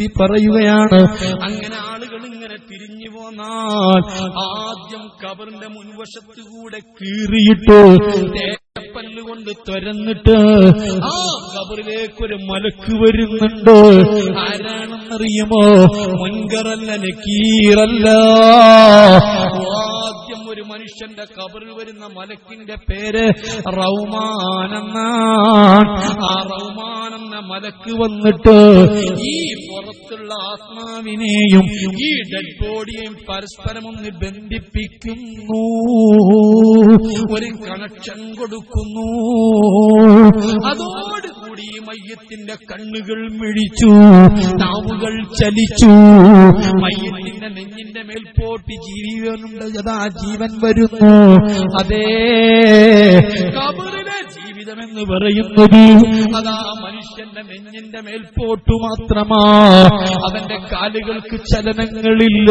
നബി പറയുകയാണ്. അങ്ങനെ ആളുകൾ ഇങ്ങനെ തിരിഞ്ഞു പോന്നാൽ ആദ്യം കബറിന്റെ മുൻവശത്ത് കൂടെ കീറിയിട്ട് പല്ലുകൊണ്ട് തുരന്നിട്ട് ആ കബറിലേക്ക് മലക്ക് വരുന്നുണ്ട്. ആരാണെന്നറിയുമോ? മുൻകറല്ല നക്കീറല്ല. ആദ്യം ഒരു മനുഷ്യന്റെ കബറിൽ വരുന്ന മലക്കിന്റെ പേര് റൗമാനെന്ന ആ റൗമാനെന്ന മലക്ക് വന്നിട്ട് ഈ പുറത്തുള്ള ആത്മാവിനെയും ഈ ഡെഡ് ബോഡിയെയും പരസ്പരം ഒന്ന് ബന്ധിപ്പിക്കുന്നു. ഒരു കണക്ഷൻ കൊടുക്കുന്നു. അതോട് കൂടി മയ്യത്തിന്റെ കണ്ണുകൾ മിഴിച്ചു നാവുകൾ ചലിച്ചു. മയ്യത്തിന്റെ നെഞ്ഞിന്റെ മേൽപോട്ട് ജീവനുണ്ട് അതാ ജീവൻ വരുന്നു. അതേ കബറിലെ ജീവിതമെന്ന് പറയുന്നത് അതാ മനുഷ്യന്റെ നെഞ്ഞിന്റെ മേൽപോട്ടു മാത്രമാ. അവന്റെ കാലുകൾക്ക് ചലനങ്ങളില്ല.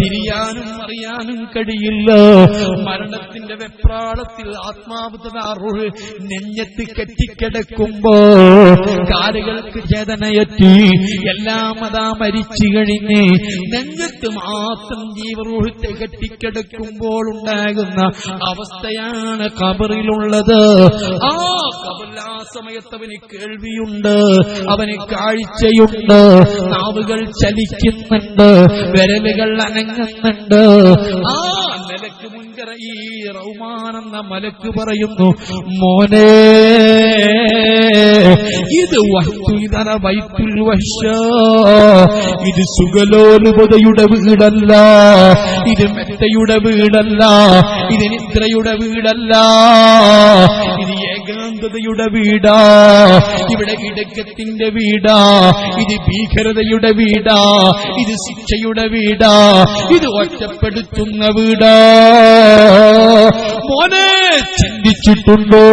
തിരിയാനും അറിയാനും കഴിയില്ല. മരണത്തിന്റെ വെപ്രാളത്തിൽ ആത്മാവ് തതാറുകൾ നെഞ്ഞത്ത് കെട്ടിക്കിടക്കുമ്പോ കാലുകൾക്ക് ചേതനയറ്റി എല്ലാം അതാ മരിച്ചു കഴിഞ്ഞ് നെഞ്ഞത്ത് മാത്രം ജീവറൂഹത്തെ കെട്ടിക്കിടക്കുമ്പോൾ ഉണ്ടാകുന്ന അവസ്ഥയാണ് കബറിലുള്ളത് ആ ആ സമയത്ത് അവന് കേൾവിയുണ്ട് അവന് കാഴ്ചയുണ്ട് നാവുകൾ ചലിക്കുന്നുണ്ട് വിരലുകൾ അനങ്ങുന്നുണ്ട്. ആ മുൻകര ഈ മലക്ക് പറയുന്നു മോനെ ഇത് വഹ്തു ഇതറ വൈത്തുൽ വശ ഇത് സുഖലോലുപതയുടെ വീടല്ല. ഇത് മെത്തയുടെ വീടല്ല. ഇത് നിദ്രയുടെ വീടല്ല. ഇത് ഏകാന്തതയുടെ വീടാ. ഇവിടെ ഇടക്കത്തിന്റെ വീടാ. ഇത് ഭീകരതയുടെ വീടാ. ഇത് ശിക്ഷയുടെ വീടാ. ഇത് ഒറ്റപ്പെടുത്തുന്ന വീടാ. മോനെ ചിന്തിച്ചിട്ടുണ്ടോ?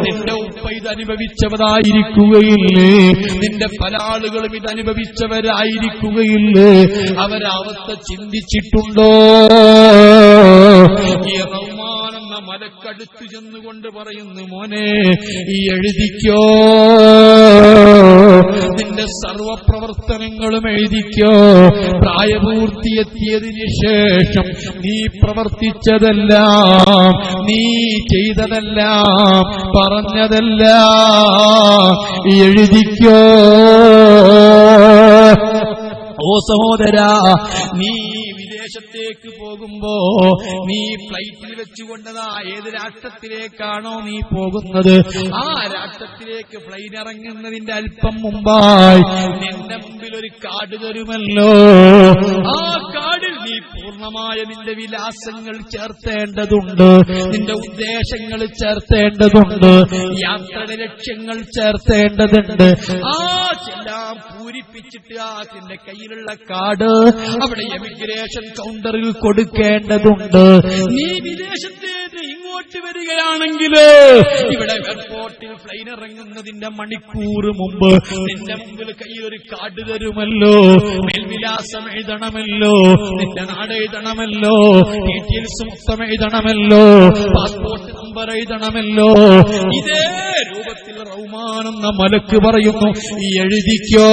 നിന്റെ ഉപ്പ ഇത് അനുഭവിച്ചവരായിരിക്കുകയില്ലേ? നിന്റെ പല ആളുകളും ഇത് അനുഭവിച്ചവരായിരിക്കുകയില്ലേ? അവരവസ്ഥ ചിന്തിച്ചിട്ടുണ്ടോ? മലക്കടുത്ത് ചെന്നുകൊണ്ട് പറയുന്നു മോനെ ഈ എഴുതിക്കോ. നിന്റെ സർവപ്രവർത്തനങ്ങളും എഴുതിക്കോ. പ്രായപൂർത്തിയെത്തിയതിനു ശേഷം നീ പ്രവർത്തിച്ചതെല്ലാം നീ ചെയ്തതെല്ലാം പറഞ്ഞതെല്ലാം എഴുതിക്കോ. ഓ സഹോദരാ നീ വിദേശത്തേക്ക് പോകുമ്പോ നീ ഫ്ലൈറ്റിൽ വെച്ചുകൊണ്ടതാ ഏത് രാഷ്ട്രത്തിലേക്കാണോ നീ പോകുന്നത്? ആ രാഷ്ട്രത്തിലേക്ക് ഫ്ലൈറ്റ് ഇറങ്ങുന്നതിന്റെ അല്പം മുമ്പായി നിന്റെ മുമ്പിൽ ഒരു കാട് തരുമല്ലോ. ആ കാടിൽ നീ പൂർണമായ നിന്റെ വിലാസങ്ങൾ ചേർത്തേണ്ടതുണ്ട്. നിന്റെ ഉദ്ദേശങ്ങൾ ചേർത്തേണ്ടതുണ്ട്. യാത്രയുടെ ലക്ഷ്യങ്ങൾ ചേർത്തേണ്ടതുണ്ട്. ആ പൂരിപ്പിച്ചിട്ട് ആ കയ്യിലുള്ള കാർഡ് അവിടെ എമിഗ്രേഷൻ കൗണ്ടറിൽ കൊടുക്കേണ്ടതുണ്ട്. നീ വിദേശത്തേക്ക് ഇങ്ങോട്ട് വരികയാണെങ്കിൽ ഇവിടെ എയർപോർട്ടിൽ പ്ലെയിൻ ഇറങ്ങുന്നതിന്റെ മണിക്കൂർ മുമ്പ് നിന്റെ മുമ്പിൽ കയ്യിൽ ഒരു കാർഡ് തരുമല്ലോ. മേൽവിലാസം എഴുതണമല്ലോ. നിന്റെ നാട് എഴുതണമല്ലോ. ഡീറ്റെയിൽസ് മൊത്തം എഴുതണമല്ലോ. Passport number എഴുതണമല്ലോ. ഇതേ രൂപത്തിൽ റൗമാനെന്ന മലക്ക് പറയുന്നു. എഴുതിക്കോ.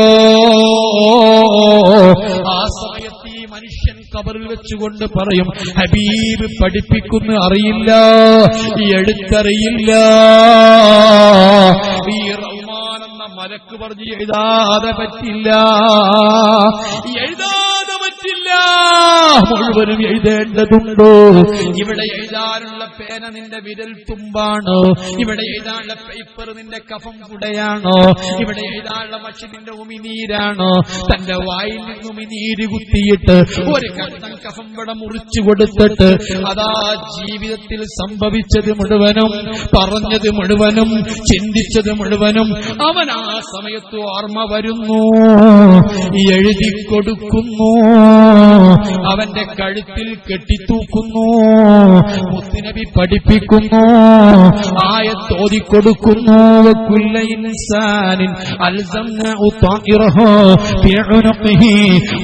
ആ സമയത്ത് ഈ മനുഷ്യൻ കബറിൽ വെച്ചുകൊണ്ട് പറയും ഹബീബ് പഠിപ്പിക്കുന്ന അറിയില്ല എഴുത്തറിയില്ല. ഈ റഹ്മാനെന്ന മലക്ക് പറഞ്ഞ് എഴുതാതെ പറ്റില്ല. പറ്റില്ല മുഴുവനും എഴുതേണ്ടതുണ്ടോ? ഇവിടെ എഴുതാനുള്ള പേന നിന്റെ വിരൽ തുമ്പാണോ? ഇവിടെ എഴുതാനുള്ള പേപ്പർ നിന്റെ കഫം കുടയാണോ? ഇവിടെ എഴുതാനുള്ള മഷി നിന്റെ ഉമിനീരാണോ? തന്റെ വായിൽ നിന്ന് ഉമിനീര് കുത്തിയിട്ട് ഒരു കണ്ടം കഫം ഇവിടെ മുറിച്ചു കൊടുത്തിട്ട് അതാ ജീവിതത്തിൽ സംഭവിച്ചത് മുഴുവനും പറഞ്ഞത് മുഴുവനും ചിന്തിച്ചത് മുഴുവനും. അവൻ ആ സമയത്ത് ഓർമ്മ വരുന്നു. എഴുതി കൊടുക്കുന്നു. അവന്റെ കഴുത്തിൽ കെട്ടിത്തൂക്കുന്നു മുത്തുനബി പഠിപ്പിക്കുന്നു ആയത്തോതി കൊടുക്കുന്നു കുല്ല ഇൻസാനിൻ അൽസംനഉ طائره في عنقه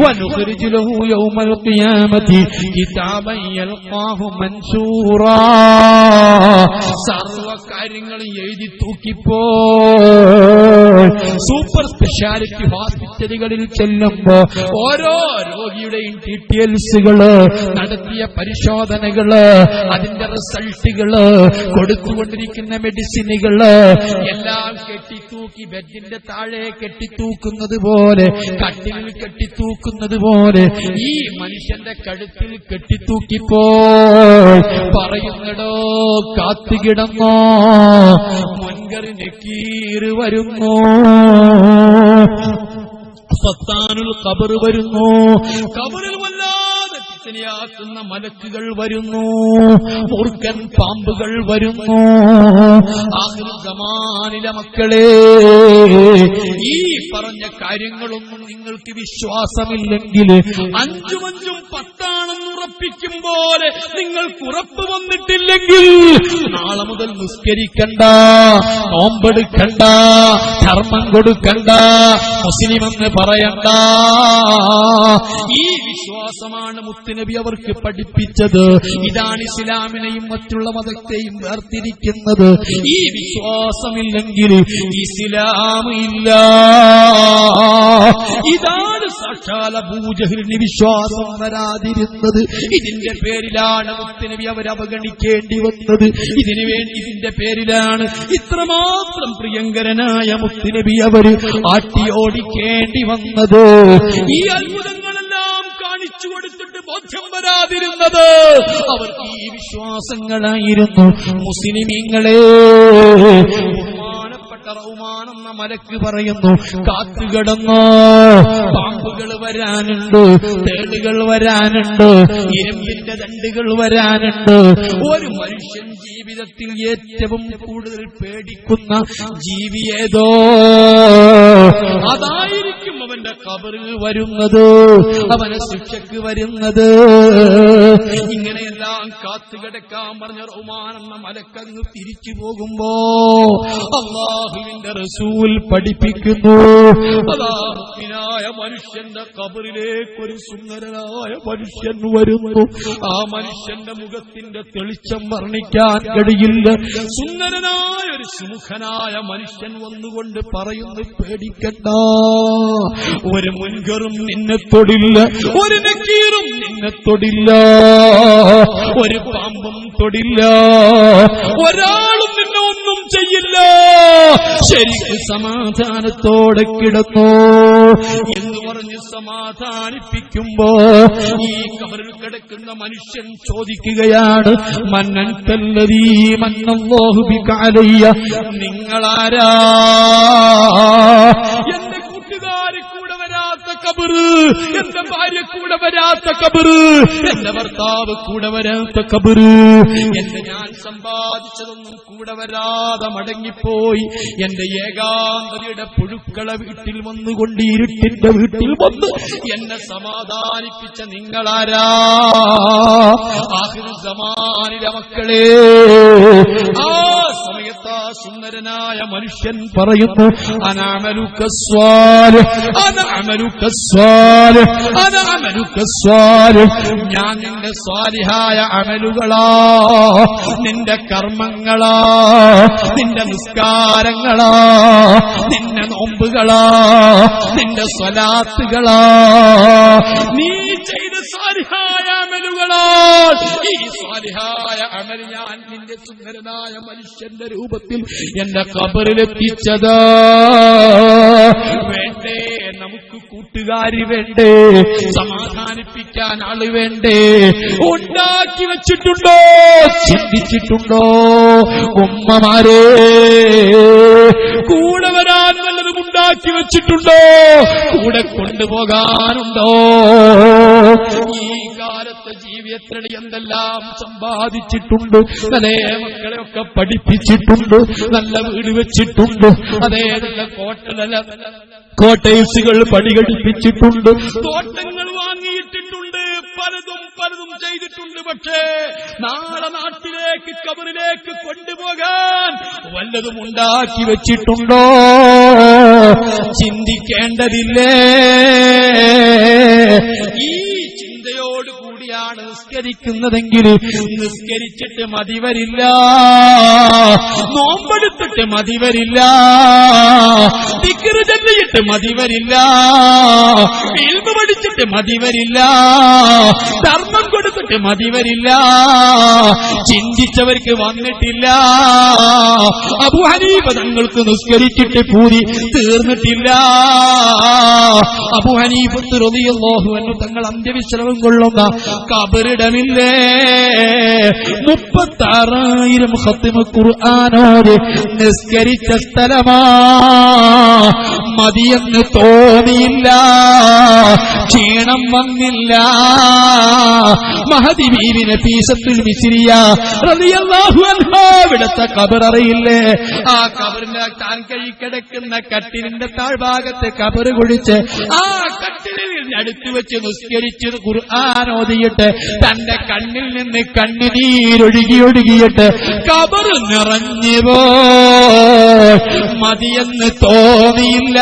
ونخرج له يوم القيامة كتابا يلقاه منشورا സർവ കാര്യങ്ങളും എഴുതി തൂക്കിപ്പോ സൂപ്പർ സ്പെഷ്യാലിറ്റി ഹോസ്പിറ്റലുകളിൽ ചെല്ലുമ്പോ ഓരോ രോഗിയുടെയും ഡീറ്റെയിൽസുകൾ നടത്തിയ പരിശോധനകൾ അതിന്റെ റിസൾട്ടുകൾ കൊടുത്തുകൊണ്ടിരിക്കുന്ന മെഡിസിനുകൾ എല്ലാം കെട്ടിത്തൂക്കി ബെഡിന്റെ താഴെ കെട്ടിത്തൂക്കുന്നത് പോലെ കട്ടിലിൽ കെട്ടിത്തൂക്കുന്നത് പോലെ ഈ മനുഷ്യന്റെ കഴുത്തിൽ കെട്ടിത്തൂക്കിപ്പോ പറയുന്നടോ കാത്തുകിടന്നോ മുൻകറി നെക്കീറ് വരുന്നു. സത്താനുൽ കബർ വരുന്നു. കബറിൽ വല്ലാതെ പിത്തനെയാക്കുന്ന മലക്കുകൾ വരുന്നു. മൂർഖൻ പാമ്പുകൾ വരുന്നു. ആഹ്ലിതമാനില മക്കളെ ഈ പറഞ്ഞ കാര്യങ്ങളൊന്നും നിങ്ങൾക്ക് വിശ്വാസമില്ലെങ്കിൽ അഞ്ചുമഞ്ചും പോലെ നിങ്ങൾക്ക് ഉറപ്പ് വന്നിട്ടില്ലെങ്കിൽ നാളെ മുതൽ നിസ്കരിക്കണ്ട നോമ്പെടുക്കണ്ട ധർമ്മം കൊടുക്കണ്ട മുസ്ലിം എന്ന് പറയണ്ട. ഈ വിശ്വാസമാണ് മുത്തുനബി അവർക്ക് പഠിപ്പിച്ചത്. ഇതാണ് ഇസ്ലാമിനെയും മറ്റുള്ള മതത്തെയും വേർതിരിക്കുന്നത്. ഈ വിശ്വാസമില്ലെങ്കിൽ ഇസ്ലാമില്ല ഇതാണ് സാക്ഷാല ഭൂജഹലിന് വിശ്വാസം വരാതിരുന്നത്. ഇതിന്റെ പേരിലാണ് മുത്തനവി അവർ അവഗണിക്കേണ്ടി വന്നത്. ഇതിനു വേണ്ടി ഇതിന്റെ പേരിലാണ് ഇത്രമാത്രം പ്രിയങ്കരനായ മുത്തനവി അവർ ആട്ടിയോടിക്കേണ്ടി വന്നത്. ഈ അത്ഭുതങ്ങളെല്ലാം കാണിച്ചു കൊടുത്തിട്ട് ബോധ്യം വരാതിരുന്നത്. അവർ ഈ വിശ്വാസങ്ങളായിരുന്നു മുസ്ലിമീങ്ങളെ. എന്ന മലക്ക് പറയുന്നു കാത്തുകിടന്നോ പാമ്പുകൾ വരാനുണ്ട് തേടുകൾ വരാനുണ്ട് ഇരുമ്പിന്റെ ദണ്ടുകൾ വരാനുണ്ട്. ഒരു മനുഷ്യൻ ജീവിതത്തിൽ ഏറ്റവും കൂടുതൽ പേടിക്കുന്ന ജീവി ഏതോ? അവന്റെ കബറിൽ വരുന്നത് അവനെ ശിക്ഷക്ക് വരുന്നത്. ഇങ്ങനെയെല്ലാം കാത്തുകിടക്കാൻ പറഞ്ഞ റഹ്മാൻ എന്ന മലക്കങ്ങ് തിരിച്ചു പോകുമ്പോ അള്ളാഹുവിന്റെ റസൂൽ പഠിപ്പിക്കുന്നു. അതാഹുവിനായ മനുഷ്യന്റെ കബറിലേക്ക് ഒരു സുന്ദരനായ മനുഷ്യൻ വരുന്നു. ആ മനുഷ്യന്റെ മുഖത്തിന്റെ തെളിച്ചം വർണിക്കാൻ കഴിയില്ല. സുന്ദരനായ ഒരു സുമുഖനായ മനുഷ്യൻ വന്നുകൊണ്ട് പറയുന്നു പേടിക്കണ്ട. ഒരു മുൻകറും നിന്നെ തൊടില്ല. ഒരു നക്കീറും നിന്നെ തൊടില്ല. ഒരു പാമ്പും തൊടില്ല. ഒരാളും നിന്നെ ഒന്നും ചെയ്യില്ല. ശരിക്കും സമാധാനത്തോടെ കിടന്നോ എന്ന് പറഞ്ഞ് സമാധാനിപ്പിക്കുമ്പോ ഈ കബറിൽ കിടക്കുന്ന മനുഷ്യൻ ചോദിക്കുകയാണ് മന്നൻ തല്ലതീ മന്നോഹുബിക്കാലയ്യ നിങ്ങളാരാ? കബറ്. എന്റെ ഭാര്യ കൂടെ വരാത്ത കബറ്. എന്റെ ഭർത്താവ് കൂടെ വരാത്ത കബറ്. എന്റെ ഞാൻ സമ്പാദിച്ചതൊന്നും കൂടെ വരാതെ മടങ്ങിപ്പോയി. എന്റെ ഏകാന്തതയുടെ പുഴുക്കള വീട്ടിൽ വന്നുകൊണ്ട് ഇരുട്ടിന്റെ വീട്ടിൽ വന്നു എന്നെ സമാധാനിപ്പിച്ച നിങ്ങളാരാ? ആഹിർ സമാനിലെ മക്കളെ. ആ സുന്ദരനായ മനുഷ്യൻ പറയുന്നു ഞാൻ നിന്റെ സ്വാലിഹായ അമലുകളാ നിന്റെ കർമ്മങ്ങളാ നിന്റെ നിസ്കാരങ്ങളാ നിന്റെ നോമ്പുകളാ നിന്റെ സ്വലാത്തുകളാ. നീ ചെയ്ത സ്വാലിഹായ അമലുകളാ ഈ സ്വാലിഹായ അമൽ ഞാൻ നിന്റെ സുന്ദരനായ മനുഷ്യന്റെ രൂപത്തിൽ എന്റെ കബറിലെത്തിച്ചതാ വേണ്ടേ നമുക്ക് കൂട്ടുകാരി വേണ്ടേ സമാധാനിപ്പിക്കാൻ ആൾ വേണ്ടേ. ഉണ്ടാക്കി വെച്ചിട്ടുണ്ടോ? ചിന്തിച്ചിട്ടുണ്ടോ? ഉമ്മമാരെ കൂടെ വരാൻ വല്ലതും ഉണ്ടാക്കി വെച്ചിട്ടുണ്ടോ? കൂടെ കൊണ്ടുപോകാനുണ്ടോ? ജീവിതത്തിൽ എന്തെല്ലാം സമ്പാദിച്ചിട്ടുണ്ട്. അതേ മക്കളെയൊക്കെ പഠിപ്പിച്ചിട്ടുണ്ട്. നല്ല വീട് വെച്ചിട്ടുണ്ട്. അതേ നല്ല കോട്ടല കോട്ടേഴ്സുകൾ പണികടിപ്പിച്ചിട്ടുണ്ട് തോട്ടങ്ങൾ വാങ്ങിയിട്ടിട്ടുണ്ട്. പലതും പലതും ചെയ്തിട്ടുണ്ട്. പക്ഷേ നാളെ നാട്ടിലേക്ക് കബറിലേക്ക് കൊണ്ടുപോകാൻ വല്ലതും ഉണ്ടാക്കി വെച്ചിട്ടുണ്ടോ? ചിന്തിക്കേണ്ടതില്ലേ? നിസ്കരിക്കുന്നതെങ്കിൽ നിസ്കരിച്ചിട്ട് മതിവരില്ല. നോമ്പെടുത്തിട്ട് മതിവരില്ല. വരില്ല ചെല്ലിയിട്ട് ചൊല്ലിയിട്ട് മതി വരില്ല ഇൽമ പഠിച്ചിട്ട് മതിവരില്ല. ധർമ്മം കൊടുത്തിട്ട് മതി വരില്ല ചിന്തിച്ചവർക്ക് വന്നിട്ടില്ല. അബു ഹനീഫ തങ്ങൾക്ക് നിസ്കരിച്ചിട്ട് പൂരി തീർന്നിട്ടില്ല. അബു ഹനീഫ് റളിയല്ലാഹു അൻഹു തങ്ങൾ അന്ത്യവിശ്രമം കൊള്ളുന്ന കബറിടമില്ലേ? മുപ്പത്താറായിരം ഹത്തിമ ഖുർആാനോര് നിസ്കരിച്ച സ്ഥലമാ. മതിയെന്ന് തോന്നിയില്ല. ക്ഷീണം വന്നില്ല. ഇവിടുത്തെ കബററിയില്ലേ ആ കബറിന്റെ താൻ കൈ കിടക്കുന്ന കട്ടിലിന്റെ താഴ്ഭാഗത്ത് കബറ് കുഴിച്ച് ആ കട്ടിലിൽ അടുത്തു വെച്ച് നിസ്കരിച്ച് ഖുർആൻ ഓതിയിട്ട് തന്റെ കണ്ണിൽ നിന്ന് കണ്ണുനീരൊഴുകി ഒഴുകിയിട്ട് കബറ് നിറഞ്ഞു മതിയെന്ന് തോന്നിയില്ല.